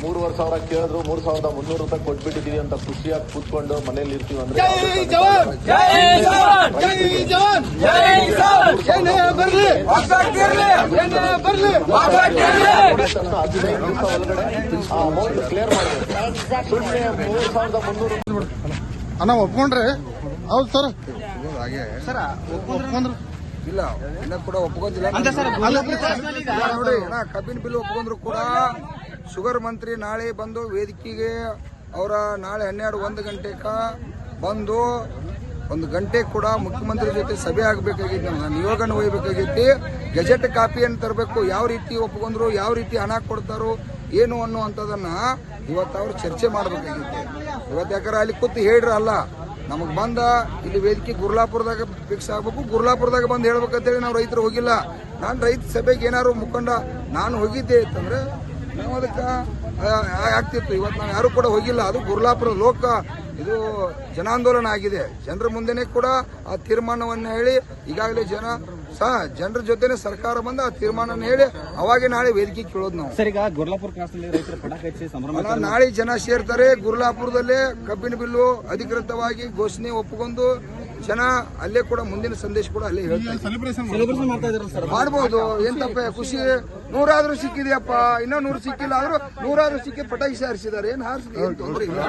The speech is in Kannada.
ಮೂರುವರೆ ಸಾವಿರ ಕೇಳಿದ್ರು ಮೂರ್ ಸಾವಿರದ ಮುನ್ನೂರು ರೂಪಾಯಿ ಕೊಟ್ಬಿಟ್ಟಿದೀವಿ ಅಂತ ಖುಷಿಯಾಗಿ ಕೂತ್ಕೊಂಡು ಮನೇಲಿ ಇರ್ತೀವಿ ಅಂದ್ರೆ ಜೈ ಜವಾನ್ ಜೈ ಜವಾನ್ ಜೈ ಜವಾನ್ ಜೈ ಕಿಸಾನ್ ಏನೇ ಬರ್ಲಿ ಏನೇ ಬರ್ಲಿ ತಕ್ಷಣ ಹದಿನೈದು ದಿವಸ ಒಳಗಡೆ ಆ ಅಮೌಂಟ್ ಕ್ಲಿಯರ್ ಮಾಡಬೇಕು ಸುಮ್ಮನೆ ಮೂರ್ ಸಾವಿರದ ಮುನ್ನೂರು ಅಣ್ಣ ಒಪ್ಕೊಂಡ್ರೆ ಹೌದು ಸರ್ ಸರ್ ಒಪ್ಕೊಂಡ್ರು ಇಲ್ಲ ಇನ್ನ ಕೂಡ ಒಪ್ಕೊಂತಿಲ್ಲ ನೋಡಿ ಅಣ್ಣ ಕಬ್ಬಿನ ಬಿಲ್ ಒಪ್ಕೊಂಡ್ರು ಕೂಡ ಶುಗರ್ ಮಂತ್ರಿ ನಾಳೆ ಬಂದು ವೇದಿಕೆಗೆ ಅವರ ನಾಳೆ ಹನ್ನೆರಡು ಒಂದು ಗಂಟೆಕ ಬಂದು ಒಂದು ಗಂಟೆ ಕೂಡ ಮುಖ್ಯಮಂತ್ರಿ ಜೊತೆ ಸಭೆ ಆಗಬೇಕಾಗಿತ್ತು. ನಾನು ನಿಯೋಗನ ಒಯ್ಯಬೇಕಾಗೈತಿ ಗೆಜೆಟ್ ಕಾಪಿಯನ್ನು ತರಬೇಕು. ಯಾವ ರೀತಿ ಒಪ್ಕೊಂಡ್ರು, ಯಾವ ರೀತಿ ಹಣ ಕೊಡ್ತಾರೋ, ಏನು ಅನ್ನುವಂಥದ್ದನ್ನು ಇವತ್ತು ಅವರು ಚರ್ಚೆ ಮಾಡಬೇಕಾಗಿತ್ತು. ಇವತ್ತು ಯಾಕಂದ್ರೆ ಅಲ್ಲಿ ಕೂತು ಹೇಳ್ರಲ್ಲ ನಮಗೆ ಬಂದ ಇಲ್ಲಿ ವೇದಿಕೆ ಗುರ್ಲಾಪುರದಾಗ ಫಿಕ್ಸ್ ಆಗಬೇಕು. ಗುರ್ಲಾಪುರದಾಗ ಬಂದು ಹೇಳ್ಬೇಕಂತೇಳಿ ನಾವು ರೈತರು ಹೋಗಿಲ್ಲ. ನಾನು ರೈತ ಸಭೆಗೆ ಏನಾರು ಮುಖಂಡ, ನಾನು ಹೋಗಿದ್ದೆ ಅಂತಂದ್ರೆ ನಾವು ಅದಕ್ಕೆ ಆಗ್ತಿತ್ತು. ಇವತ್ತು ನಾವು ಯಾರು ಕೂಡ ಹೋಗಿಲ್ಲ. ಅದು ಗುರ್ಲಾಪುರ ಲೋಕ. ಇದು ಜನಾಂದೋಲನ ಆಗಿದೆ. ಜನರ ಮುಂದೆನೆ ಕೂಡ ಆ ತೀರ್ಮಾನವನ್ನು ಹೇಳಿ ಈಗಾಗಲೇ ಜನ ಸಹ ಜನರ ಜೊತೆನೆ ಸರ್ಕಾರ ಬಂದ ಆ ತೀರ್ಮಾನ ಹೇಳಿ ಅವಾಗೆ ನಾಳೆ ವೇದಿಕೆ ಕೇಳೋದು ನಾವು. ಸರ್ ಈಗ ಗುರ್ಲಾಪುರ ಕ್ರಾಸ್ನಲ್ಲಿ ನಾಳೆ ಜನ ಸೇರ್ತಾರೆ ಗುರ್ಲಾಪುರದಲ್ಲೇ ಕಬ್ಬಿನ ಬಿಲ್ಲು ಅಧಿಕೃತವಾಗಿ ಘೋಷಣೆ ಒಪ್ಪಿಕೊಂಡು ಜನ ಅಲ್ಲೇ ಕೂಡ ಮುಂದಿನ ಸಂದೇಶ ಕೂಡ ಅಲ್ಲೇ ಹೇಳ್ತಾರೆ. Celebration celebration sir? ಮಾಡ್ಬೋದು. ಏನ್ ತಪ್ಪ? ಖುಷಿ. ನೂರಾದ್ರೂ ಸಿಕ್ಕಿದೆಯಪ್ಪ. ಇನ್ನೂ ನೂರು ಸಿಕ್ಕಿಲ್ಲ ಆದ್ರೂ ನೂರಾದ್ರೂ ಸಿಕ್ಕಿ ಪಟಾಕಿ ಸಾರಿಸಿದ್ದಾರೆ. ಏನ್ ಹಾರಿಸಿದೆ? ಏನ್ ತೊಂದ್ರೆ ಇಲ್ಲ.